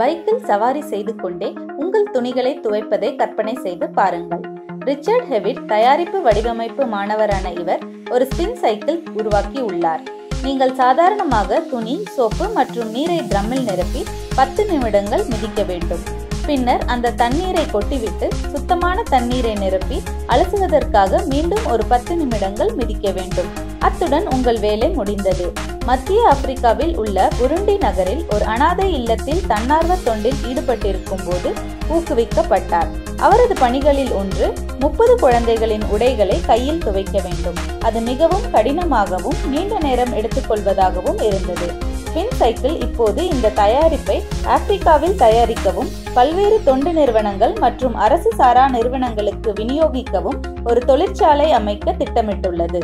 பைக்கில் சவாரி செய்து கொண்டே உங்கள் துணிகளை துவைப்பதை கற்பனை செய்து பாருங்கள். ரிச்சர்ட் ஹெவிட் தயாரிப்பு வடிவமைப்பு மாணவரான இவர் ஒரு ஸ்பின் சைக்கிள் உருவாக்கி உள்ளார். நீங்கள் சாதாரணமாக துணி சோப்பு மற்றும் நீரை ட்ரம்மில் நிரப்பி பத்து நிமிடங்கள் மிதிக்க வேண்டும். பின்னர் அந்த தண்ணீரை கொட்டிவிட்டு சுத்தமான தண்ணீரை நிரப்பி அலசுவதற்காக மீண்டும் ஒரு பத்து நிமிடங்கள் மிதிக்க வேண்டும். அத்துடன் உங்கள் வேலை முடிந்தது. மத்திய ஆப்பிரிக்காவில் உள்ள புருண்டி நகரில் ஒரு அனாதை இல்லத்தில் தன்னார்வ தொண்டில் ஈடுபட்டிருக்கும் போது ஊக்குவிக்கப்பட்டார். அவரது பணிகளில் ஒன்று முப்பது குழந்தைகளின் உடைகளை கையில் துவைக்க வேண்டும். அது மிகவும் கடினமாகவும் நீண்ட நேரம் எடுத்துக்கொள்வதாகவும் இருந்தது. பின் சைக்கிள் இப்போது இந்த தயாரிப்பை ஆப்பிரிக்காவில் தயாரிக்கவும் பல்வேறு தொண்டு நிறுவனங்கள் மற்றும் அரசு சாரா நிறுவனங்களுக்கு விநியோகிக்கவும் ஒரு தொழிற்சாலை அமைக்க திட்டமிட்டுள்ளது.